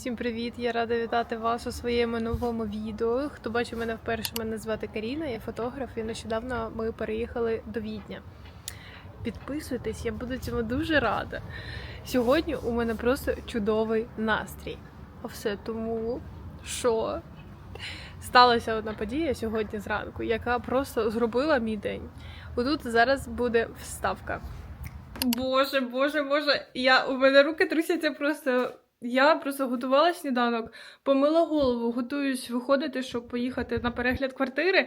Всім привіт! Я рада вітати вас у своєму новому відео. Хто бачив мене вперше, мене звати Каріна, я фотограф, і нещодавно ми переїхали до Відня. Підписуйтесь, я буду цьому дуже рада. Сьогодні у мене просто чудовий настрій. А все тому, що сталася одна подія сьогодні зранку, яка просто зробила мій день. Отут зараз буде вставка. Боже, боже, боже, я у мене руки трусяться просто. Я просто готувала сніданок, помила голову, готуюсь виходити, щоб поїхати на перегляд квартири.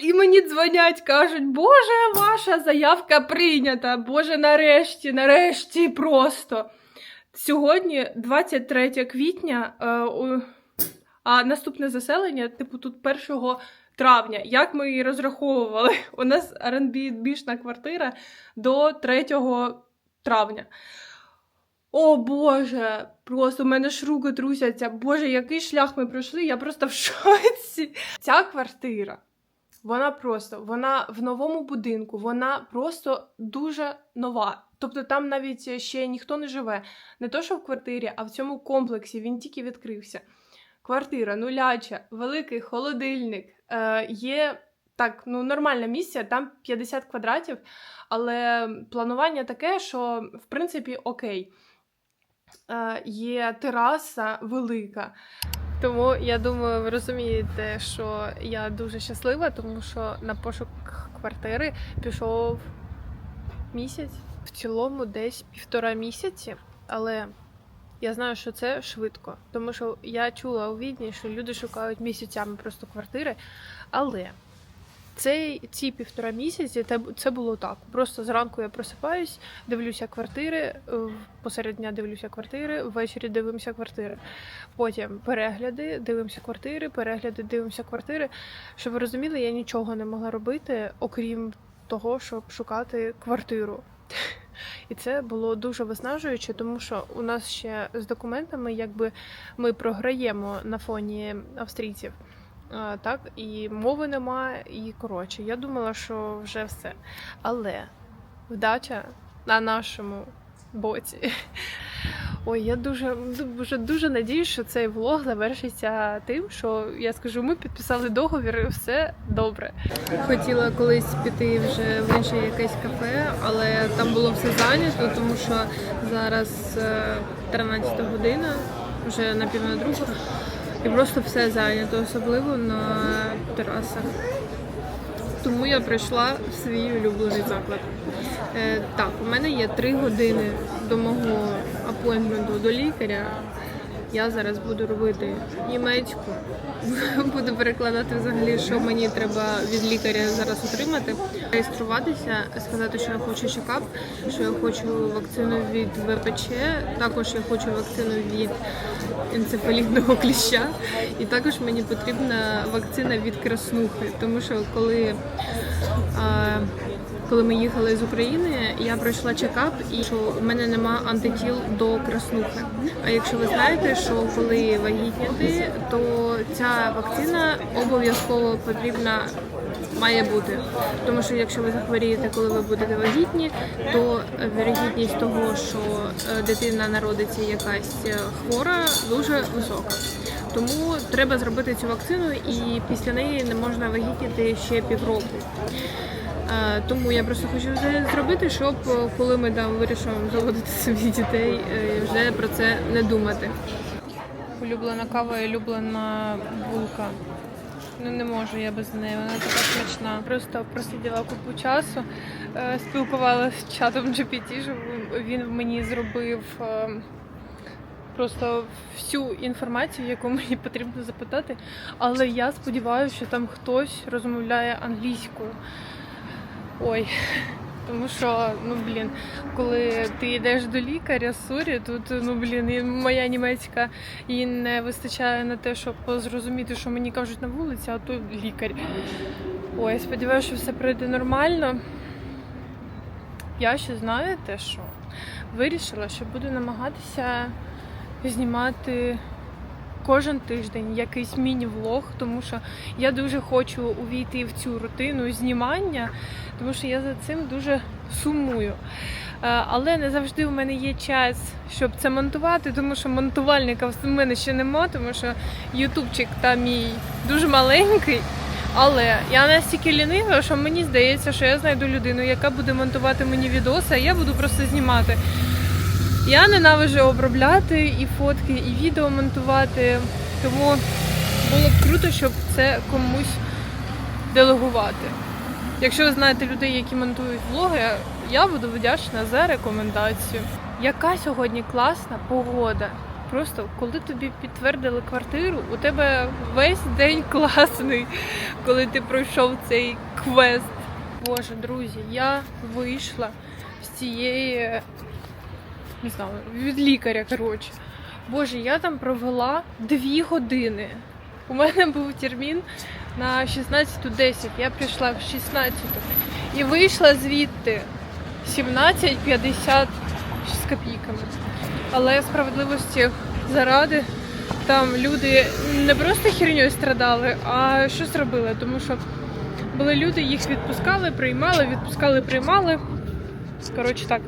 І мені дзвонять, кажуть, Боже, ваша заявка прийнята. Боже, нарешті, нарешті просто. Сьогодні 23 квітня, е, а наступне заселення, типу, тут 1 травня. Як ми і розраховували? У нас Airbnb-шна квартира до 3 травня. О Боже, просто в мене ж руки трусяться. Боже, який шлях ми пройшли, я просто в шоці. Ця квартира, вона просто, вона в новому будинку, вона просто дуже нова. Тобто там навіть ще ніхто не живе. Не то, що в квартирі, а в цьому комплексі він тільки відкрився. Квартира нуляча, великий холодильник. Е, є так, ну нормальне місце, там 50 квадратів, але планування таке, що в принципі окей. Е, є тераса велика. Тому я думаю, ви розумієте, що я дуже щаслива, тому що на пошук квартири пішов місяць. В цілому десь півтора місяці, але я знаю, що це швидко, тому що я чула у відні, що люди шукають місяцями просто квартири. Але цей, ці півтора місяці це було так. Просто зранку я просипаюсь, дивлюся квартири, е, посеред дня дивлюся квартири, ввечері дивимося квартири. Потім перегляди, дивимося квартири, перегляди, дивимося квартири. Щоб ви розуміли, я нічого не могла робити, окрім того, щоб шукати квартиру. І це було дуже виснажуюче, тому що у нас ще з документами, якби ми програємо на фоні австрійців. Так, і мови нема, і коротше, я думала, що вже все. Але вдача на нашому боці. Ой, я дуже дуже дуже надіюсь, що цей влог завершиться тим, що я скажу, ми підписали договір, і все добре. Хотіла колись піти вже в інше якесь кафе, але там було все зайнято, тому що зараз е, 13 година, вже на пів на. І просто все зайнято, особливо на терасах. Тому я прийшла в свій улюблений заклад. Е, так, у мене є три години до мого апойнтменту до лікаря. Я зараз буду робити німецьку, буду перекладати взагалі, що мені треба від лікаря зараз отримати. Реєструватися, сказати, що я хочу чекап, що я хочу вакцину від ВПЧ, також я хочу вакцину від енцефалітного кліща, і також мені потрібна вакцина від краснухи, тому що коли. А, коли ми їхали з України, я пройшла чекап, і що в мене нема антитіл до краснухи. А якщо ви знаєте, що коли вагітніти, то ця вакцина обов'язково потрібна має бути. Тому що якщо ви захворієте, коли ви будете вагітні, то вірогідність того, що е, дитина народиться якась е, хвора, дуже висока. Тому треба зробити цю вакцину, і після неї не можна вагітніти ще півроку. Тому я просто хочу це зробити, щоб е, коли ми там вирішимо заводити собі дітей, е, вже про це не думати. Улюблена кава і улюблена булка. Ну не можу я без неї, вона така смачна. Просто просиділа купу часу, е, спілкувалася з чатом GPT, щоб він мені зробив просто всю інформацію, яку мені потрібно запитати. Але я сподіваюся, що там хтось розмовляє англійською. Ой. Тому що, ну блін, коли ти йдеш до лікаря, сорі, тут ну блін, і моя німецька їй не вистачає на те, щоб зрозуміти, що мені кажуть на вулиці, а то лікар. Ой, сподіваюся, що все пройде нормально. Я ще знаєте що? Вирішила, що буду намагатися знімати кожен тиждень якийсь міні-влог, тому що я дуже хочу увійти в цю рутину знімання, тому що я за цим дуже сумую. Е, Але не завжди у мене є час, щоб це монтувати, тому що монтувальника в мене ще нема, тому що ютубчик там мій дуже маленький. Але я настільки лінива, що мені здається, що я знайду людину, яка буде монтувати мені відоси, а я буду просто знімати. Я ненавиджу обробляти і фотки, і відео монтувати, тому було б круто, щоб це комусь делегувати. Якщо ви знаєте людей, які монтують влоги, я буду вдячна за рекомендацію. Яка сьогодні класна погода? Просто коли тобі підтвердили квартиру, у тебе весь день класний, коли ти пройшов цей квест. Боже, друзі, я вийшла з цієї не знаю, від лікаря, коротше. Боже, я там провела дві години. У мене був термін на 16.10. Я прийшла в 16 і вийшла звідти 17.50 з копійками. Але справедливості заради там люди не просто херньою страдали, а щось робили. Тому що були люди, їх відпускали, приймали, відпускали, приймали. Коротше так.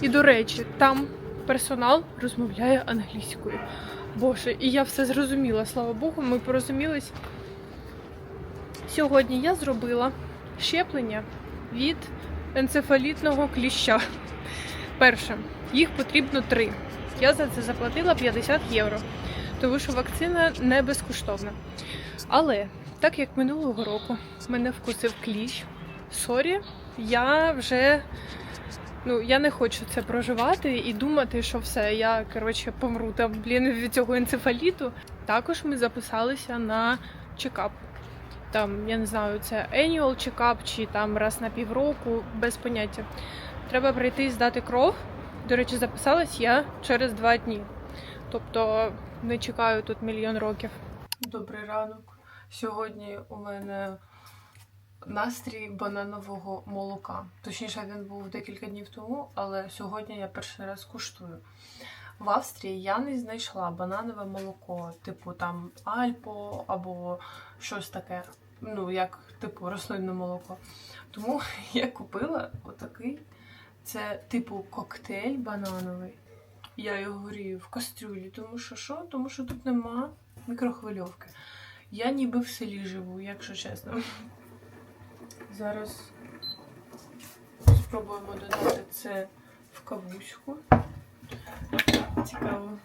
І до речі, там персонал розмовляє англійською. Боже, і я все зрозуміла, слава Богу, ми порозумілись. Сьогодні я зробила щеплення від енцефалітного кліща. Перше, їх потрібно три. Я за це заплатила 50 євро, тому що вакцина не безкоштовна. Але так як минулого року мене вкусив кліщ, сорі, я вже Ну, я не хочу це проживати і думати, що все, я коротше помру там, блін, від цього енцефаліту. Також ми записалися на чекап. Там, я не знаю, це annual чекап чи там раз на півроку, без поняття. Треба прийти і здати кров. До речі, записалась я через два дні. Тобто не чекаю тут мільйон років. Добрий ранок. Сьогодні у мене настрій бананового молока. Точніше, він був декілька днів тому, але сьогодні я перший раз куштую. В Австрії я не знайшла бананове молоко, типу там Альпо або щось таке, ну як типу рослинне молоко. Тому я купила отакий. Це типу коктейль банановий. Я його грію в кастрюлі, тому що що? Тому що тут нема мікрохвильовки. Я ніби в селі живу, якщо чесно. Зараз спробуємо додати це в кавуську. Цікаво.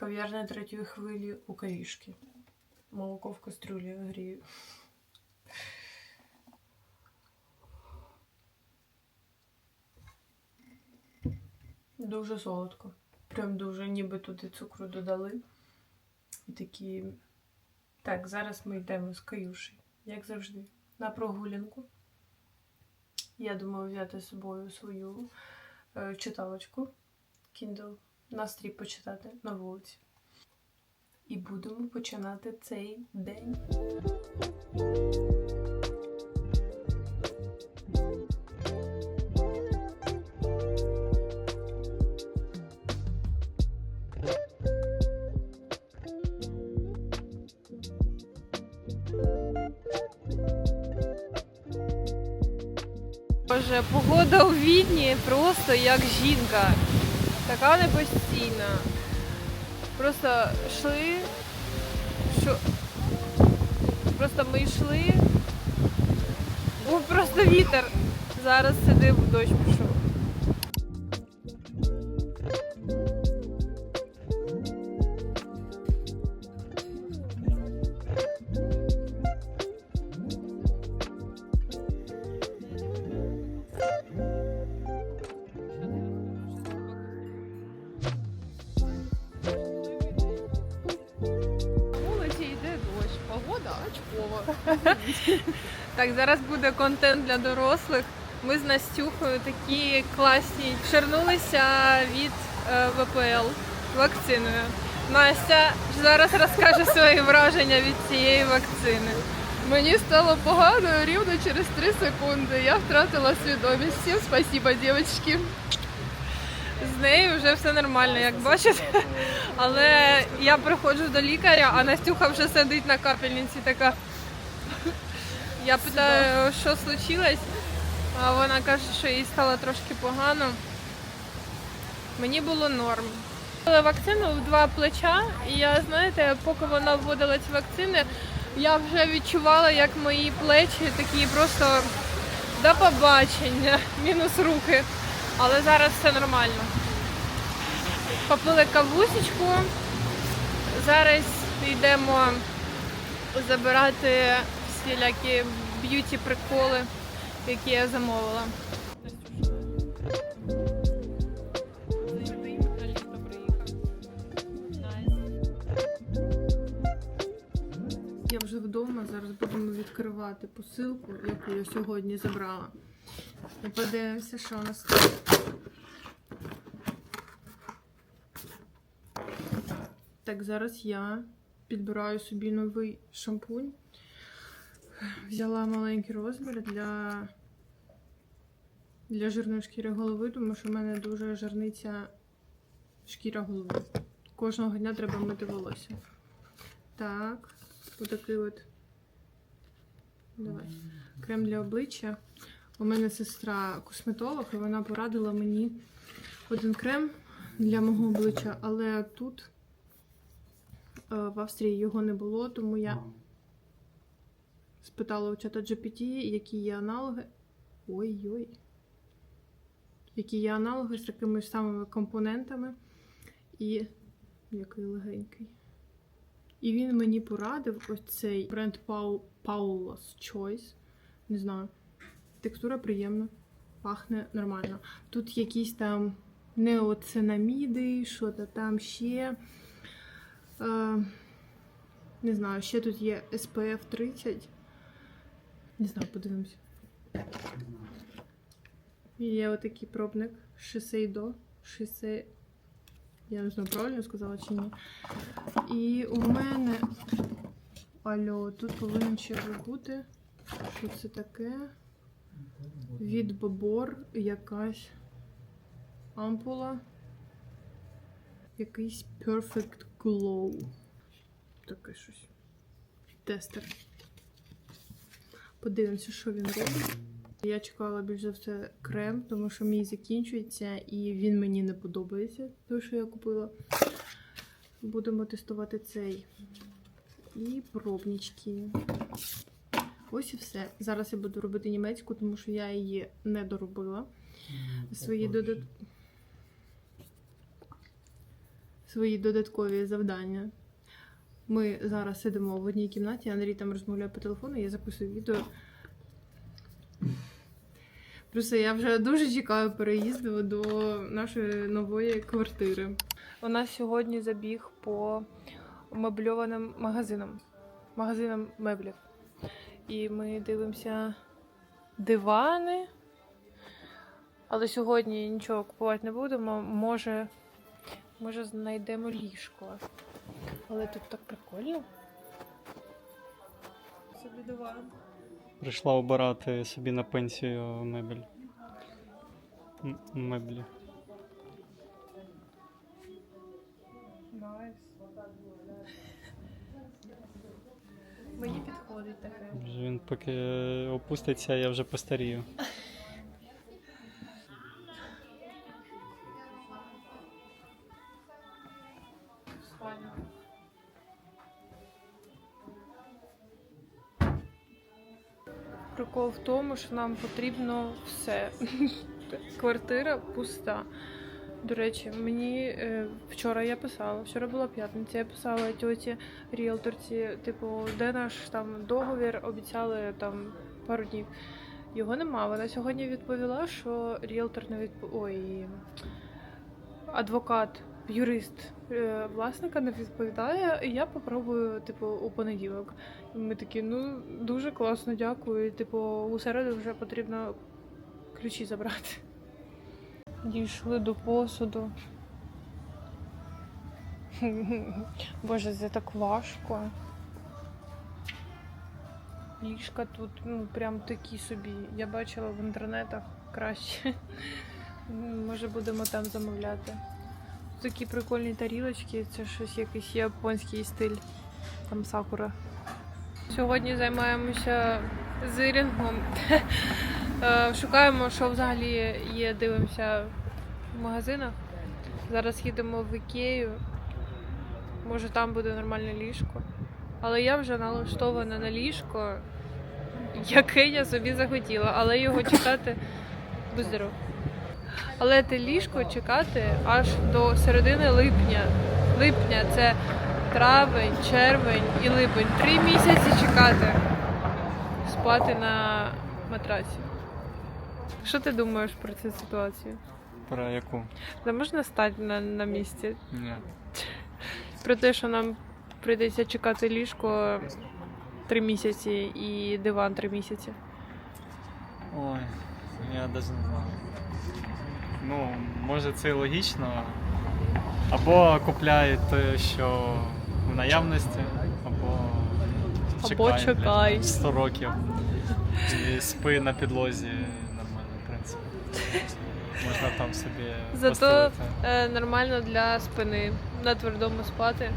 Кав'ярня третьої хвилі у кавішки. Молоко в кастрюлі грію. Дуже солодко. Прям дуже ніби туди цукру додали. І такі. Так, зараз ми йдемо з каюші, як завжди на прогулянку. Я думаю взяти з собою свою е, читалочку Kindle, настрій почитати на вулиці. І будемо починати цей день. Боже, погода у Відні просто як жінка. Така непостійна. Просто йшли. Що... Просто ми йшли. Був просто вітер. Зараз сидив, дощ буде контент для дорослих. Ми з Настюхою такі класні. Шернулися від е, ВПЛ вакциною. Настя зараз розкаже свої враження від цієї вакцини. Мені стало погано рівно через 3 секунди. Я втратила свідомість. Всім спасибо, дівчатки. З нею вже все нормально, як бачите. Але я приходжу до лікаря, а Настюха вже сидить на капельниці така. Я питаю, що случилось. А вона каже, що їй стало трошки погано. Мені було норм. Ввели вакцину в два плеча, і я, знаєте, поки вона вводила ці вакцини, я вже відчувала, як мої плечі такі просто до побачення, мінус руки. Але зараз все нормально. Попили кавусечку. Зараз йдемо забирати всілякі б'юті приколи, які я замовила. Я вже вдома, зараз будемо відкривати посилку, яку я сьогодні забрала. І подивимося, що у нас тут. Так, зараз я підбираю собі новий шампунь. Взяла маленький розмір для, для жирної шкіри голови, тому що в мене дуже жирниця шкіра голови. Кожного дня треба мити волосся. Так, отакий от. Давай. Крем для обличчя. У мене сестра косметолог, і вона порадила мені один крем для мого обличчя, але тут е, в Австрії його не було, тому я спитала у чата GPT, які є аналоги. Ой-ой. Які є аналоги з такими ж самими компонентами. І який легенький. І він мені порадив ось цей бренд Paul, Choice. Не знаю. Текстура приємна, пахне нормально. Тут якісь там неоцинаміди, що то там ще. Е, не знаю, ще тут є SPF 30. Не знаю, подивимось. Є отакий пробник Шисейдо. Шисе. Я не знаю, правильно сказала чи ні. І у мене. Алло, тут повинен ще бути. Що це таке? Від Бобор якась ампула. Якийсь Perfect Glow. Таке щось. Тестер. Подивимося, що він робить. Я чекала більш за все крем, тому що мій закінчується і він мені не подобається, той, що я купила. Будемо тестувати цей. І пробнички. Ось і все. Зараз я буду робити німецьку, тому що я її не доробила. Свої, додат... Свої додаткові завдання. Ми зараз сидимо в одній кімнаті, Андрій там розмовляє по телефону, я записую відео. Просто я вже дуже чекаю переїзду до нашої нової квартири. У нас сьогодні забіг по мебльованим магазинам, магазинам меблів. І ми дивимося дивани. Але сьогодні нічого купувати не будемо. Може, може знайдемо ліжко. Але тут так прикольно. Собі диван. Прийшла обирати собі на пенсію мебель. М- Меблі. Найс. Мені підходить таке. Вже Він поки опуститься, я вже постарію. тому, що нам потрібно все. Квартира пуста. До речі, мені е, вчора я писала, вчора була п'ятниця, я писала тьоті ріелторці, типу, де наш там договір, обіцяли там пару днів. Його нема. Вона сьогодні відповіла, що ріелтор не відп... Ой, адвокат, юрист е, власника не відповідає, і я попробую, типу, у понеділок. Ми такі, ну дуже класно, дякую. Типу, у середу вже потрібно ключі забрати. Дійшли до посуду. Боже, це так важко. Ліжка тут, ну, прям такі собі. Я бачила в інтернетах краще. Може будемо там замовляти. Такі прикольні тарілочки, це щось якийсь японський стиль. Там сакура. Сьогодні займаємося зирінгом. Е, шукаємо, що взагалі є, дивимося в магазинах. Зараз їдемо в Ікею. Може там буде нормальне ліжко. Але я вже налаштована на ліжко, яке я собі захотіла, але його чекати будь здоров. Але те ліжко чекати аж до середини липня. Липня це травень, червень і липень. Три місяці чекати. Спати на матраці. Що ти думаєш про цю ситуацію? Про яку? Не можна стати на, на місці? Ні. Про те, що нам прийдеться чекати ліжко три місяці і диван три місяці. Ой, я навіть не знаю. Ну, може це і логічно. Або купляй те, що в наявності, або Або блядь, чекай. 100 років. І спи на підлозі нормально, в принципі. Можна там собі Зато е, нормально для спини. На твердому спати.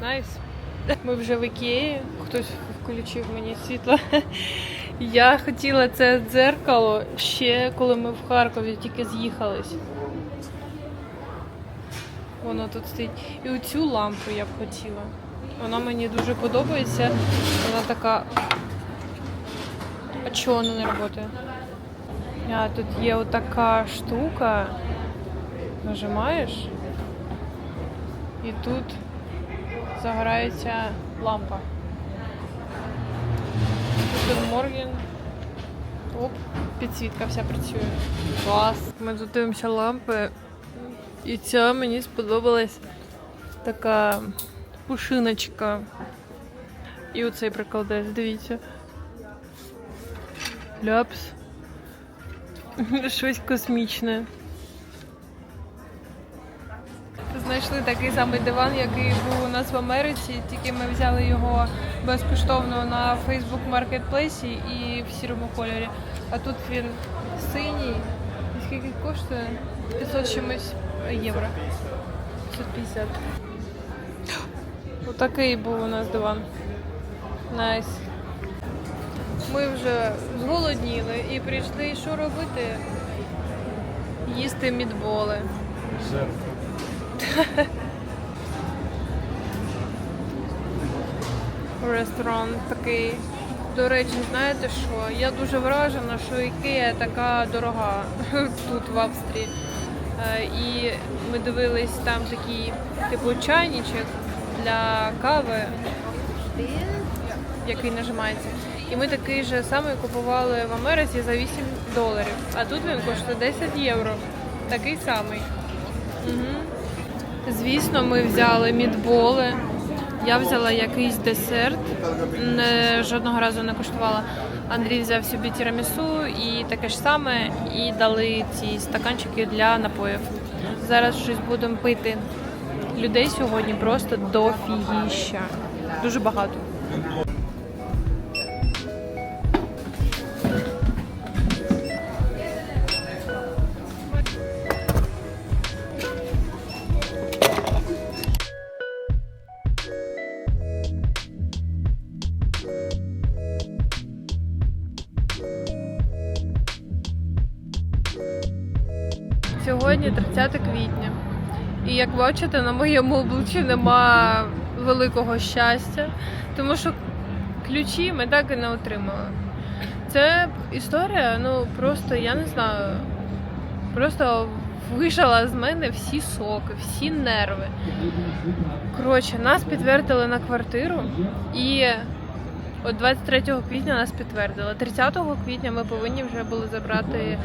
Найс. Ми вже в Ікеї. Хтось включив мені світло. Я хотіла це дзеркало ще коли ми в Харкові тільки з'їхались. Воно тут стоїть. І оцю лампу я б хотіла. Вона мені дуже подобається. Вона така. А чого вона не працює? А, тут є отака штука. Нажимаєш. І тут загорається лампа. Морген. Оп, підсвітка вся працює. Клас. Ми тут дивимося лампи. І ця мені сподобалась така пушиночка. І оцей прикладець, дивіться. Ляпс. Щось космічне. Знайшли такий самий диван, який був у нас в Америці, тільки ми взяли його безкоштовно на Facebook Marketplace і в сірому кольорі. А тут він синій. І скільки коштує? 500 чимось євро. 550. Отакий був у нас диван. Найс. Ми вже зголодніли і прийшли, що робити? Їсти мідболи. Жертва. Ресторан такий. До речі, знаєте що? Я дуже вражена, що Ікея така дорога тут в Австрії. Е, І ми дивились там такий типу чайничок для кави, який нажимається. І ми такий же самий купували в Америці за 8 доларів. А тут він коштує 10 євро. Такий самий. Угу. Звісно, ми взяли мідболи. Я взяла якийсь десерт, не, жодного разу не коштувала. Андрій взяв собі тірамісу і таке ж саме, і дали ці стаканчики для напоїв. Зараз щось будемо пити. Людей сьогодні просто дофігіща. Дуже багато. Бачите, на моєму обличчі нема великого щастя, тому що ключі ми так і не отримали. Це історія, ну просто я не знаю. Просто вижала з мене всі соки, всі нерви. Коротше, нас підтвердили на квартиру і от 23 квітня нас підтвердили. 30 квітня ми повинні вже були забрати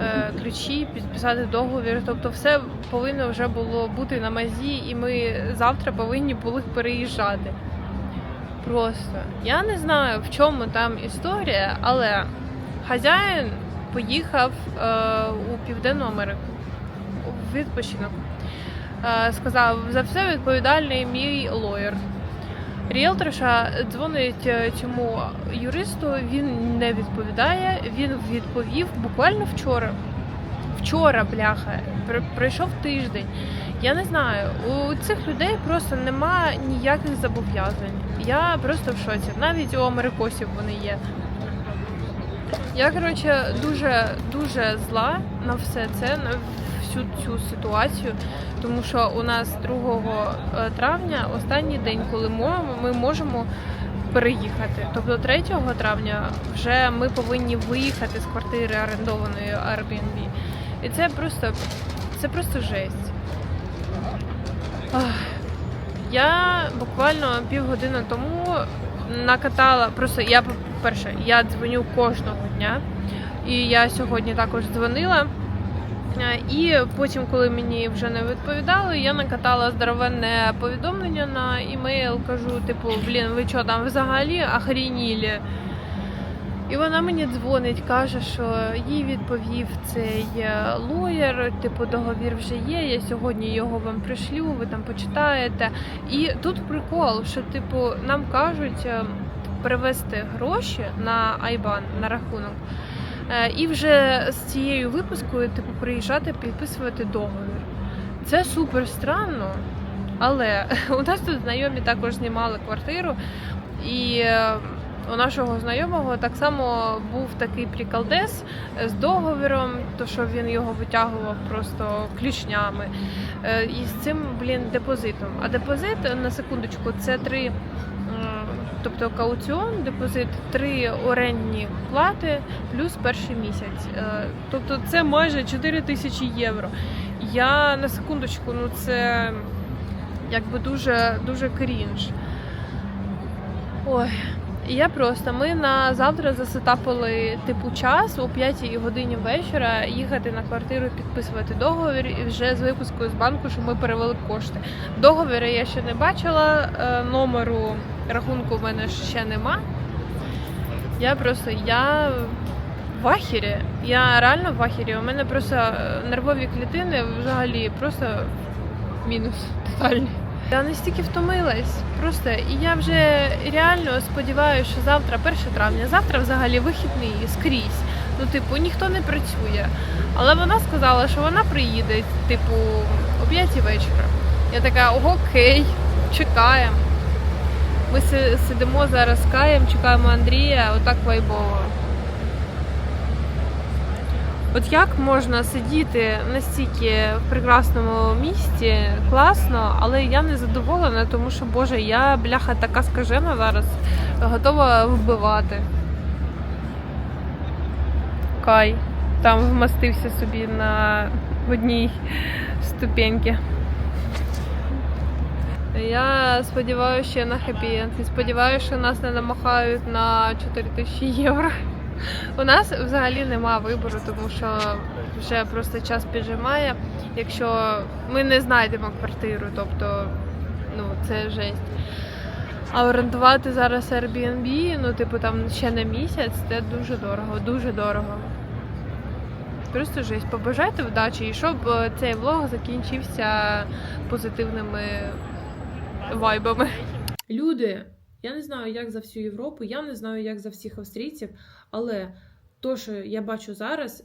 е, ключі, підписати договір. Тобто, все повинно вже було бути на мазі, і ми завтра повинні були переїжджати. Просто я не знаю, в чому там історія, але хазяїн поїхав е, у Південну Америку у відпочинок. Е, сказав, за все відповідальний мій лоєр. Ріелторша дзвонить е, цьому юристу, він не відповідає. Він відповів буквально вчора. Вчора, бляха, пройшов тиждень. Я не знаю, у цих людей просто нема ніяких зобов'язань. Я просто в шоці. Навіть у америкосів вони є. Я, коротше, дуже дуже зла на все це, на всю цю ситуацію, тому що у нас 2 е, травня останній день, коли ми можемо переїхати. Тобто 3 травня вже ми повинні виїхати з квартири орендованої Airbnb. І це просто це просто жесть. Я буквально півгодини тому накатала. Просто я по-перше, я дзвоню кожного дня, і я сьогодні також дзвонила. І потім, коли мені вже не відповідали, я накатала здоровенне повідомлення на імейл. Кажу, типу, блін, ви що там взагалі охренілі? І вона мені дзвонить, каже, що їй відповів цей е, лоєр, типу, договір вже є. Я сьогодні його вам пришлю, ви там почитаєте. І тут прикол, що типу нам кажуть е, перевести гроші на Айбан на рахунок. Е, і вже з цією випускою типу приїжджати, підписувати договір. Це супер странно, але у нас тут знайомі також знімали квартиру, і е, у нашого знайомого так само був такий прикалдес з договіром, то що він його витягував просто ключнями. Е, і з цим, блін, депозитом. А депозит на секундочку це три. Тобто кауціон, депозит, три орендні плати плюс перший місяць. Е, Тобто це майже 4 тисячі євро. Я на секундочку, ну це якби дуже дуже крінж. Ой. Я просто ми на завтра засетапили типу час о 5 годині вечора їхати на квартиру, підписувати договір і вже з випускою з банку, що ми перевели кошти. Договіра я ще не бачила, е, номеру рахунку в мене ще нема. Я просто я в ахірі. Я реально в ахірі. У мене просто е, нервові клітини взагалі просто мінус тотальний. Я настільки втомилась просто, і я вже реально сподіваюся, що завтра, 1 травня, завтра взагалі вихідний скрізь. Ну, типу, ніхто не працює. Але вона сказала, що вона приїде, типу, о 5 вечора. Я така, окей, чекаємо. Ми сидимо зараз Каєм, чекаємо Андрія, отак вайбово. От як можна сидіти настільки в прекрасному місті, класно, але я не задоволена, тому що Боже, я бляха така скажена зараз, готова вбивати. Кай там вмастився собі на одній ступеньки. Я сподіваюся ще на хеппі-енд і сподіваюся, що нас не намахають на 4 тисячі євро. У нас взагалі нема вибору, тому що вже просто час піджимає. Якщо ми не знайдемо квартиру, тобто ну це жесть. А орендувати зараз Airbnb, ну типу там ще на місяць, це дуже дорого, дуже дорого. Просто жесть. Побажайте вдачі і щоб е, цей влог закінчився позитивними вайбами. Люди, я не знаю, як за всю Європу, я не знаю, як за всіх австрійців, але то, що я бачу зараз,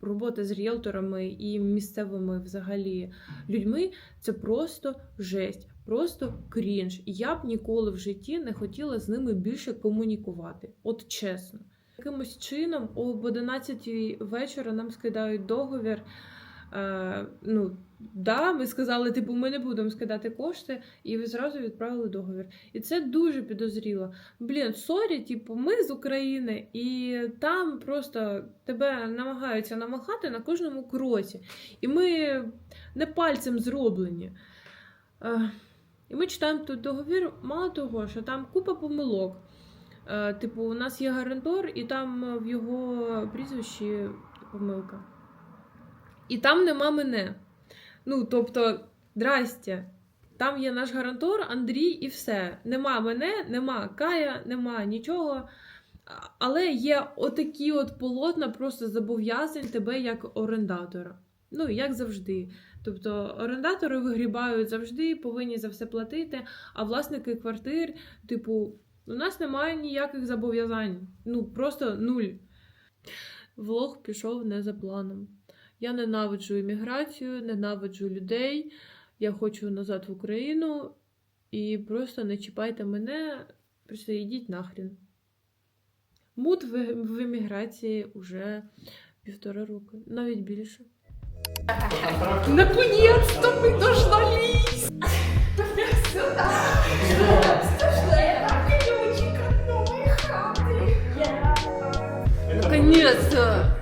робота з ріелторами і місцевими взагалі людьми, це просто жесть, просто крінж. Я б ніколи в житті не хотіла з ними більше комунікувати. От чесно. Якимось чином об 11 вечора нам скидають договір. Е, ну, да, ми сказали, типу, ми не будемо скидати кошти, і ви зразу відправили договір. І це дуже підозріло. Блін, сорі, типу, ми з України, і там просто тебе намагаються намахати на кожному кроці. І ми не пальцем зроблені. Е, і ми читаємо тут договір, мало того, що там купа помилок. Е, типу, у нас є гарантор, і там в його прізвищі помилка. І там нема мене. Ну, тобто, здрастя. Там є наш гарантор, Андрій, і все. Нема мене, нема Кая, нема нічого. Але є отакі от полотна просто зобов'язань тебе як орендатора. Ну, як завжди. Тобто орендатори вигрібають завжди, повинні за все платити, а власники квартир, типу, у нас немає ніяких зобов'язань. Ну, просто нуль. Влог пішов не за планом. Я ненавиджу імміграцію, ненавиджу людей, я хочу назад в Україну і просто не чіпайте мене, просто йдіть нахрін. Мут в, в еміграції вже півтора року, навіть більше. Наконец-то ми дождались! Наконець-то!